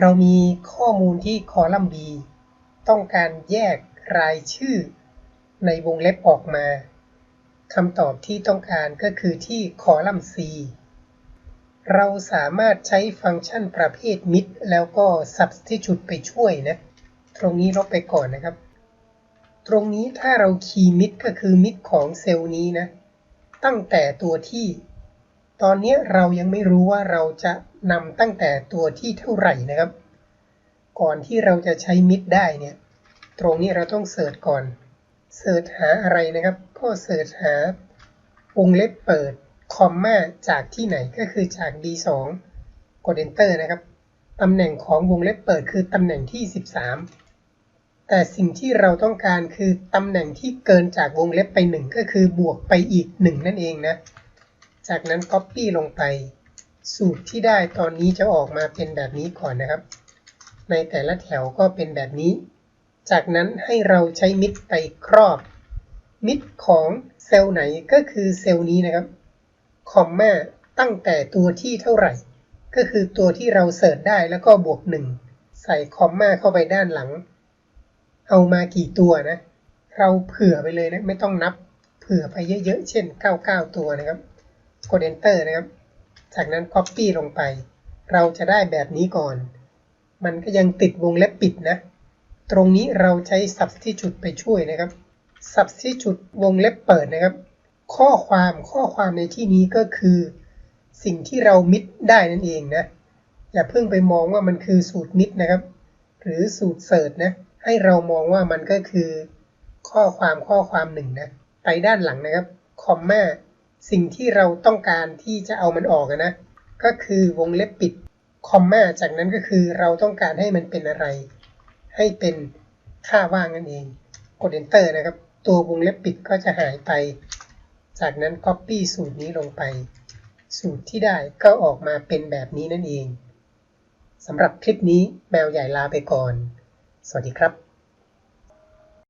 เรามีข้อมูลที่คอลัมน์ B ต้องการแยกรายชื่อในวงเล็บออกมาคำตอบที่ต้องการก็คือที่คอลัมน์ C เราสามารถใช้ฟังก์ชันประเภท mid แล้วก็ substitute ไปช่วยนะ ตรงนี้ลบไปก่อนนะครับ ตรงนี้ถ้าเราคีย์ mid ก็คือ mid ของเซลล์นี้นะ ตั้งแต่ตัวที่ ตอนนี้เรายังไม่รู้ว่าเราจะนำตั้งแต่ตัวที่เท่าไหร่นะครับ ก่อนที่เราจะใช้ mid ได้เนี่ยตรงนี้เราต้องเสิร์ชก่อนเสิร์ชหาอะไรนะครับ ก็เสิร์ชหาวงเล็บเปิดคอมมาจากที่ไหนก็คือจาก B2 กด Enter นะครับตำแหน่งของวงเล็บเปิดคือตำแหน่งที่ 13 แต่สิ่งที่เราต้องการคือตำแหน่งที่เกินจากวงเล็บไป 1 ก็คือบวกไปอีก 1 นั่นเองนะ จากนั้น Copy ลงไป สูตรที่ได้ตอนนี้จะออกมาเป็นแบบนี้ก่อนนะครับ ในแต่ละแถวก็เป็นแบบนี้ จากนั้นให้เราใช้มิดไปครอบ มิดของเซลล์ไหนก็คือเซลล์นี้นะครับ คอมมาตั้งแต่ตัวที่เท่าไหร่ ก็คือตัวที่เราเสิร์ชได้แล้วก็บวก 1 ใส่คอมมาเข้าไปด้านหลัง เอามากี่ตัวนะ เราเผื่อไปเลยนะ ไม่ต้องนับ เผื่อไปเยอะๆ เช่น 99 ตัวนะครับ กด Enter นะครับ จากนั้น Copy ลงไป เราจะได้แบบนี้ก่อน มันก็ยังติดวงเล็บปิดนะ ตรงนี้เราใช้ substitute ไปช่วยนะครับ substitute วงเล็บเปิดนะครับ ข้อความข้อความในที่นี้ก็คือ สิ่งที่เรามิดได้นั่นเองนะ อย่าเพิ่งไปมองว่ามันคือสูตรมิดนะครับ หรือสูตรเสิร์ชนะ ให้เรามองว่ามันก็คือ ข้อความข้อความหนึ่งนะ ไปด้านหลังนะครับ คอมมา สิ่งที่เราต้องการที่จะเอามันออกนะ ก็คือวงเล็บปิดคอมมาจากนั้นก็คือเราต้องการให้มันเป็นอะไร ให้เป็นค่าว่างนั่นเอง กด Enter นะครับ ตัววงเล็บปิดก็จะหายไป จากนั้น Copy สูตรนี้ลงไป สูตรที่ได้ก็ออกมาเป็นแบบนี้นั่นเองสำหรับคลิปนี้แมวใหญ่ลาไปก่อน สวัสดีครับ